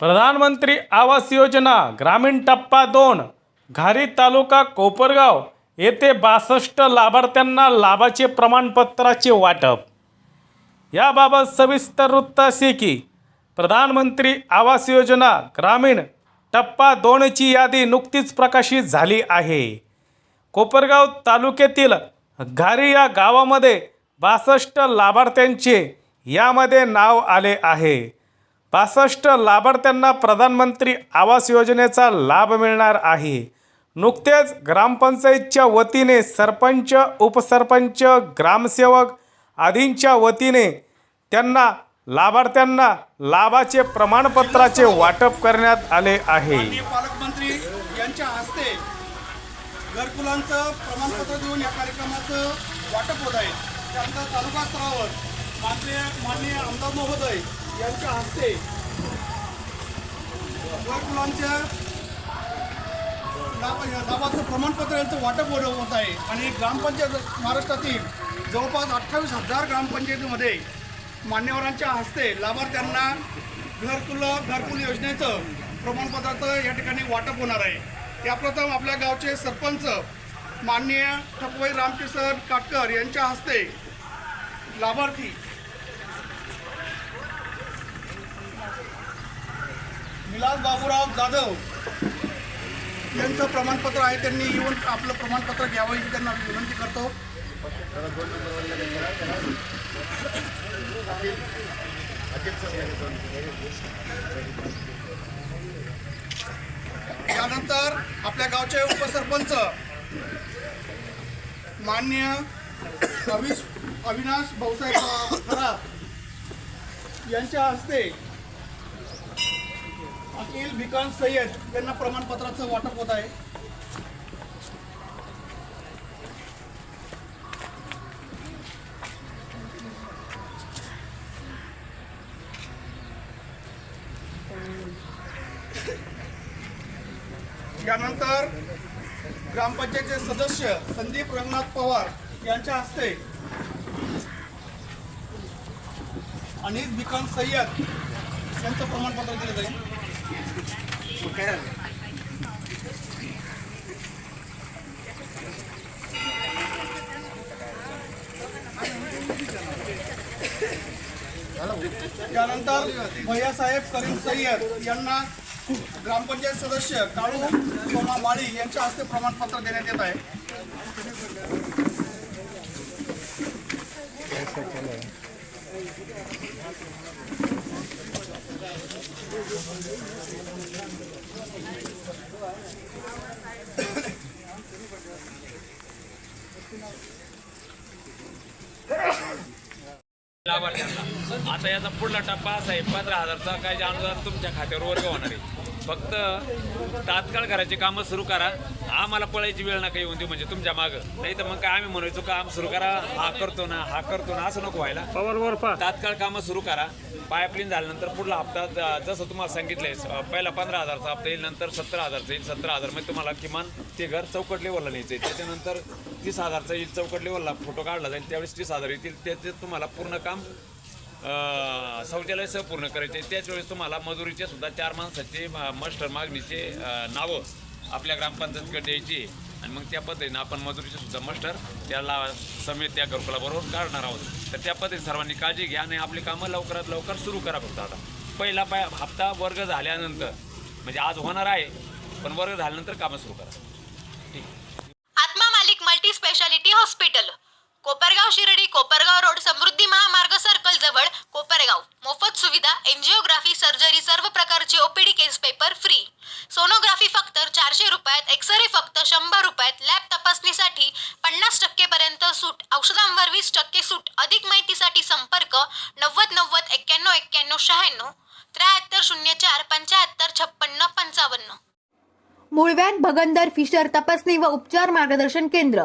प्रधानमंत्री आवास योजना ग्रामीण टप्पा दोन घारी तालुका कोपरगाव येथे बासष्ट लाभार्थ्यांना लाभाचे प्रमाणपत्राचे वाटप. याबाबत सविस्तर वृत्त असे की प्रधानमंत्री आवास योजना ग्रामीण टप्पा दोनची यादी नुकतीच प्रकाशित झाली आहे. कोपरगाव तालुक्यातील घारी या गावामध्ये बासष्ट लाभार्थ्यांचे यामध्ये नाव आले आहे. बासष्ट लाभार्थ्यांना प्रधानमंत्री आवास योजनेचा लाभ मिळणार आहे. नुकतेच ग्रामपंचायतच्या वतीने सरपंच उपसरपंच ग्रामसेवक आदींच्या वतीने त्यांना लाभार्थ्यांना लाभाचे प्रमाणपत्राचे वाटप करण्यात आले आहे. पालकमंत्री यांच्या हस्ते घरकुलांचं प्रमाणपत्र देऊन या कार्यक्रमाचं वाटप होत आहे. त्यानंतर तालुका स्तरावर माननीय माननीय आमदार महोदय यांच्या हस्ते. घरकुलांच्या लाभ लाभाचं प्रमाणपत्र यांचं वाटप होत होत आहे. आणि ग्रामपंचायत महाराष्ट्रातील जवळपास अठ्ठावीस हजार ग्रामपंचायतीमध्ये मान्यवरांच्या हस्ते लाभार्थ्यांना घरकुल घरकुल योजनेचं प्रमाणपत्राचं या ठिकाणी वाटप होणार आहे. त्याप्रथम आपल्या गावचे सरपंच माननीय ठकवाई रामकिसन काटकर यांच्या हस्ते लाभार्थी विलास बाबूराव जाधव यांचं प्रमाणपत्र आहे त्यांनी येऊन आपलं प्रमाणपत्र घ्यावं ही त्यांना विनंती करतो. त्यानंतर आपल्या गावचे उपसरपंच मान्य अविश अविनाश भाऊसाहेब यांच्या हस्ते अखिल भिकान सय्यद यांना प्रमाणपत्राचं वाटप होत आहे. यानंतर ग्रामपंचायतचे सदस्य संदीप रंगनाथ पवार यांच्या हस्ते अनिस भिकान सय्यद यांचं प्रमाणपत्र दिलं जाईल. त्यानंतर भैयासाहेब करीम सय्यद यांना ग्रामपंचायत सदस्य काळू सोमा माळी यांच्या हस्ते प्रमाणपत्र देण्यात येत आहे. लाभार्थ्यांना आता याचा पुढला टप्पा असा आहे पंधरा हजारचा. काही अनुदान तुमच्या खात्यावर वर्ग होणार आहे. फक्त तात्काळ करायची कामं सुरू करा. आम्हाला पळायची वेळ नका येऊन देऊ म्हणजे तुमच्या मागं. नाही तर मग काय आम्ही म्हणायचो काम सुरू करा. हा करतो ना हा करतो ना असं नको व्हायला. तात्काळ कामं सुरू करा. पाईपलाईन झाल्यानंतर पुढला हप्ता ज- जसं तुम्हाला सांगितलंय स- पहिला पंधरा हजारचा हप्ता येईल नंतर सत्तर हजारचा येईल सत्तर हजार. मध्ये तुम्हाला किमान ते घर चौकट लेवलला न्यायचं आहे. त्याच्यानंतर तीस हजारचा येईल चौकट लेवलला फोटो काढला जाईल. त्यावेळेस तीस हजार येतील. त्याचे तुम्हाला पूर्ण काम शौचालय सह पूर्ण करायचे. त्याच वेळेस तुम्हाला मजुरीचे सुद्धा चार माणसाचे मास्टर मागणीचे नावं आपल्या ग्रामपंचायतकडे द्यायची. आणि मग त्या पद्धतीने आपण मजुरीचे सुद्धा मास्टर त्याला समेत त्या घरकुलाबरोबर काढणार आहोत. तर त्या पद्धतीने सर्वांनी काळजी घ्या आणि आपली कामं लवकरात लवकर सुरू करा फक्त आता. पहिला पाय हप्ता वर्ग झाल्यानंतर म्हणजे आज होणार आहे पण वर्ग झाल्यानंतर कामं सुरू करा. ठीक. Atma Malik multi speciality hospital. Kopargaon Shirdi Kopargaon road Samruddhi Mahamarg circle जवळ कोपरगाव. मोफत सुविधा एन्जिओग्राफी सर्जरी सर्व प्रकारची OPD case paper free sonography फक्त चारशे रुपयात एक्सरे फक्त शंभर रुपयात. लॅब तपासणीसाठी पन्नास टक्के पर्यंत सूट औषधांवर वीस टक्के सूट. अधिक माहितीसाठी संपर्क नव्वद नव्वद एक्क्याण्णव एक्क्याण्णव शहाण्णव त्र्याहत्तर शून्य चार पंच्याहत्तर छप्पन्न पंचावन्न. मुळव्याध भगंदर फिशर तपासणी व उपचार मार्गदर्शन केंद्र.